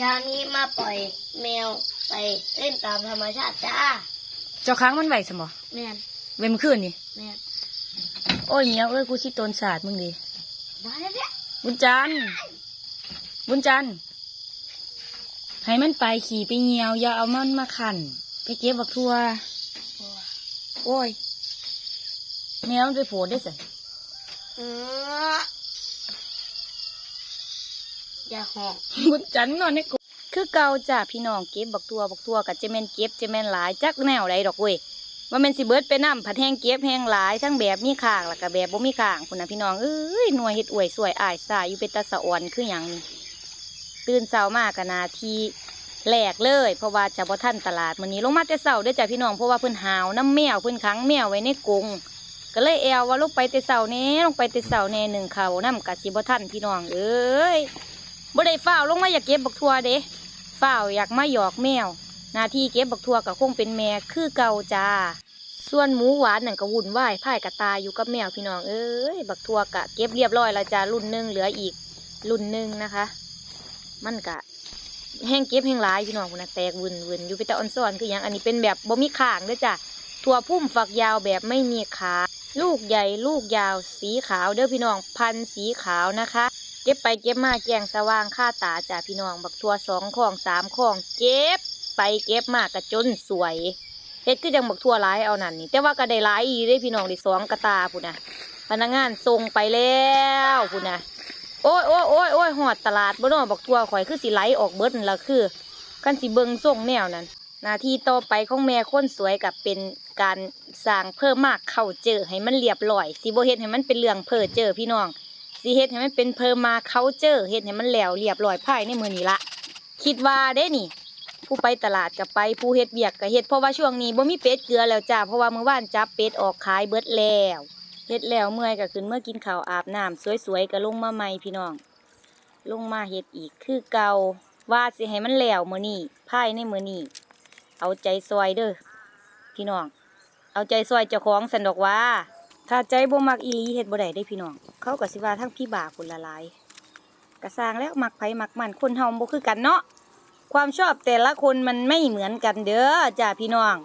เช้านี้มาปล่อยแมวไปเล่นตามธรรมชาติจ้าเจ้าค้างมันไหวสมอแม่นเวมอคืนนี่แม่นโอ้ยเหมียวเอ้ยกูสิโตนศาสตร์มึงดิมาแล้วเนี่ยบุญจันทร์บุญจันทร์ให้มันไปขี่ไปเหี่ยวอย่าเอามันมาขันไปเก็บบักทั่วบัวโอ้ยแมวมันไปโผล่ได้สิ เออ อย่าหอกบุญจันทร์นอนในกรงคือเก่าจ้าพี่น้องเก็บบักตัวบักตัวกับเจแมนเก็บเจแมนหลายจักแนวไรดอกเว้ยว่ามันสิเบิดไปน้ำผัดแห้งเก็บแห้งหลายทั้งแบบมีขางแล้วก็แบบบ่มีขางคุณนะพี่น้องเอ้ยหน่วยเฮ็ดอวยสวยอายสายอยู่เป็นตาสะอ่อนคืออย่างนี้ตื่นเช้ามากกันนาทีแหลกเลย เพราะว่าจะบ่ทันตลาดมื้อนี้ลงมาแต่เช้าด้อจ้าพี่น้องเพราะว่าเพิ่นหาวน้ำแมวเพิ่นขังแมวไว้ในกรงก็เลยแอวว่าลงไปแต่เช้าแน่ลงไปแต่เช้าแน่หนึ่งเขาน้ำกะสิบ่ทันพี่น้องเอ้ย บ่ได้ฝ้าวลงมาอยากเก็บบักทัวเด้ฝ้าวอยากมาหยอกแมว หน้าที่เก็บบักทัวก็คงเป็นแม่คือเก่าจ้า ส่วนหมูหวานนั่นก็วุ่นวายพ่ายกระตายอยู่กับแมวพี่น้องเอ้ยบักทัวกะเก็บเรียบร้อยแล้วจ้ารุ่นหนึ่งเหลืออีกรุ่นหนึ่งนะคะ มันกะแห้งเก็บแห้งหลายพี่น้องพุ่นนะแตกวุ่นวุ่นอยู่ไปแต่ออนซ่อนคืออย่างอันนี้เป็นแบบบ่มีข้างเด้อจ้ะถั่วพุ่มฝักยาวแบบไม่มีขา ลูกใหญ่ลูกยาวสีขาวเด้อพี่น้องพันธุ์สีขาวนะคะ เก็บไปเก็บมาแกงสว่างค่าตาจ้าพี่น้องบักทัวสองข้องสามข้องเก็บไปเก็บมากระจนสวยเฮ็ดคือจังบักทัวหลายเอานั่นนี่แต่ว่าก็ได้หลายอีได้พี่น้องได้สองกระตาพุ่นนะพนักงานส่งไปแล้วพุ่นนะโอ้ยโอ้ยโอ้ยโอ้ยหอดตลาดบ่น้อบักทัวข่อยคือสิไหลออกเบิดนั่นละคือกันสิเบิงส่งแนวนั้นหน้าที่ต่อไปของแม่คนสวยกับเป็นการสร้างเพิ่มมากเข้าเจอให้มันเรียบร้อยสิบ่เฮ็ดให้มันเป็นเรื่องเพ้อเจอพี่น้อง สิเฮ็ดให้มันเป็นเพอร์มาเคาเจอร์เฮ็ดให้มันแหลวเรียบร้อยภายในมือนี้ละคิดว่าเด้นี่ ผู้ไปตลาดก็ไปผู้เฮ็ดเบียกก็เฮ็ดเพราะว่าช่วงนี้บ่มีเป็ดเกลือแล้วจ้าเพราะว่าเมื้อวานจับเป็ดออกขายเบิดแล้วเฮ็ดแล้วเมื่อยก็ขึ้นเมื่อกินข้าวอาบน้ำสวยๆก็ลงมาใหม่พี่น้อง ลงมาเฮ็ดอีกคือเก่าว่าสิให้มันแหลวมื้อนี้ภายในมื้อนี้เอาใจซอยเด้อพี่น้อง เอาใจซอยเจ้าของสันดอกว่า ถ้าใจบ่มักอีหลีเฮ็ดบ่ได้ได้พี่น้อง เขาก็สิว่าทั้งพี่บาคนละลายกระสร้างแล้วมักไผมักมันคนเฮาบ่คือกันเนาะความชอบแต่ละคนมันไม่เหมือนกันเด้อจ้าพี่น้อง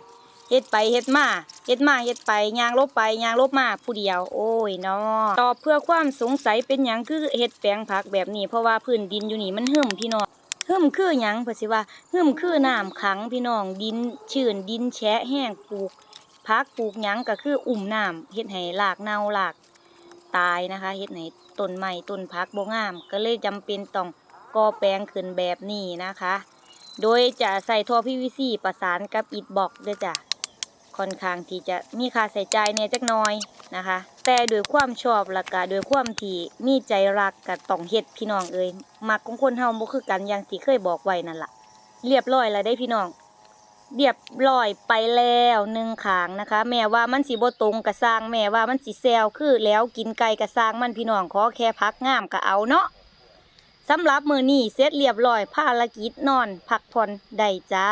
เฮ็ดไปเฮ็ดมาเฮ็ดมาเฮ็ดไปยางลบไปยางลบมาผู้เดียว โอ้ยเนาะตอบเพื่อความสงสัยเป็นหยังคือเฮ็ดแปลงผักแบบนี้เพราะว่าพื้นดินอยู่นี่มันหึมพี่น้องหึมคือหยังเพิ่นสิว่าหึมคือน้ำขังพี่น้องดินชื้นดินแฉะแห้งปลูก พักปลูกหยังก็คืออุ่มน้ำเฮ็ดให้รากเน่าหลากตายนะคะเฮ็ดให้ต้นไม้ต้นพักบ่งาม ก็เลยจำเป็นต้องก่อแปลงขึ้นแบบนี้นะคะ โดยจะใส่ท่อ PVC ประสานกับอิฐบล็อกด้วยจ้ะค่อนข้างที่จะมีค่าใส่ใจายเนี่ยจักน้อยนะคะ แต่โดวยความชอบและก็โดวยความที่มีใจรักก็ต้องเฮ็ดพี่น้องเอ้ยมักของคนเฮาบ่คือกันอย่างที่เคยบอกไว้นั่นล่ะ เรียบร้อยแล้วได้พี่น้อง เรียบร้อยไปแล้วหนึ่งขางนะคะ แม่ว่ามันสีบตรงกระซางแม่ว่ามันสีแซวคือแล้วกินไก่กระซางมันพี่น้องขอแค่พักงามก็เอาเนาะสำหรับมือนี่เสร็จเรียบร้อยภารกิจนอน พักผ่อนได้จ้า